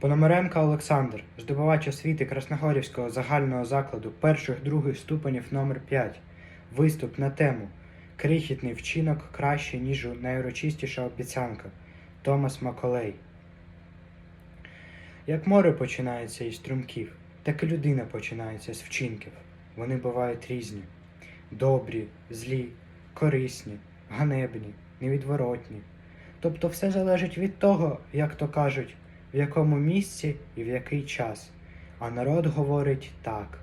Пономаренко Олександр, здобувач освіти Красногорівського загального закладу перших других ступенів номер 5 Виступ на тему Крихітний вчинок краще, ніж найурочистіша обіцянка. Томас Маколей. Як море починається із струмків, так і людина починається з вчинків. Вони бувають різні: добрі, злі, корисні, ганебні, невідворотні. Тобто все залежить від того, як то кажуть, в якому місці і в який час. А народ говорить так: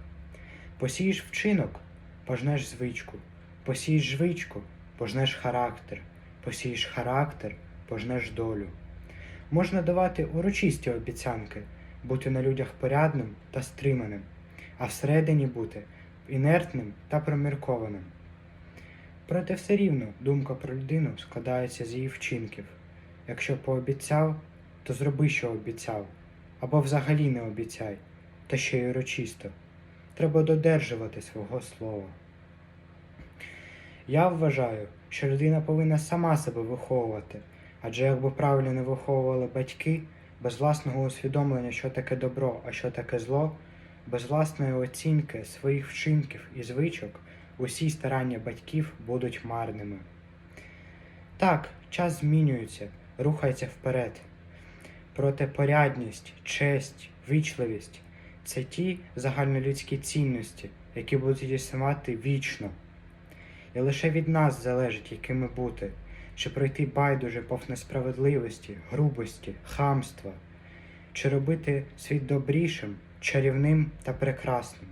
посієш вчинок, пожнеш звичку, посієш звичку, пожнеш характер, посієш характер, пожнеш долю. Можна давати урочисті обіцянки, бути на людях порядним та стриманим, а всередині бути інертним та проміркованим. Проте все рівно думка про людину складається з її вчинків. Якщо пообіцяв, то зроби, що обіцяв, або взагалі не обіцяй, та ще й урочисто. Треба додержувати свого слова. Я вважаю, що людина повинна сама себе виховувати, адже якби правильно не виховували батьки, без власного усвідомлення, що таке добро, а що таке зло, без власної оцінки своїх вчинків і звичок, усі старання батьків будуть марними. Так, час змінюється, рухається вперед. Проте порядність, честь, вічливість це ті загальнолюдські цінності, які будуть існувати вічно. І лише від нас залежить, якими бути, чи пройти байдуже повз несправедливості, грубості, хамства, чи робити світ добрішим, чарівним та прекрасним.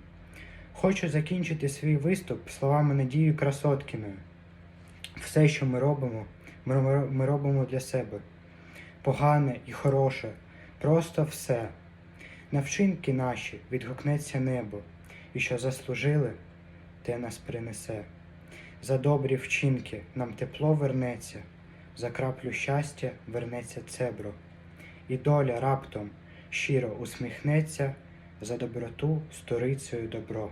Хочу закінчити свій виступ словами Надії Красоткіної. Все, що ми робимо, ми робимо для себе. Погане і хороше, просто все. На вчинки наші відгукнеться небо, і що заслужили, те нас принесе. За добрі вчинки нам тепло вернеться, за краплю щастя вернеться цебро, і доля раптом щиро усміхнеться за доброту сторицею добро.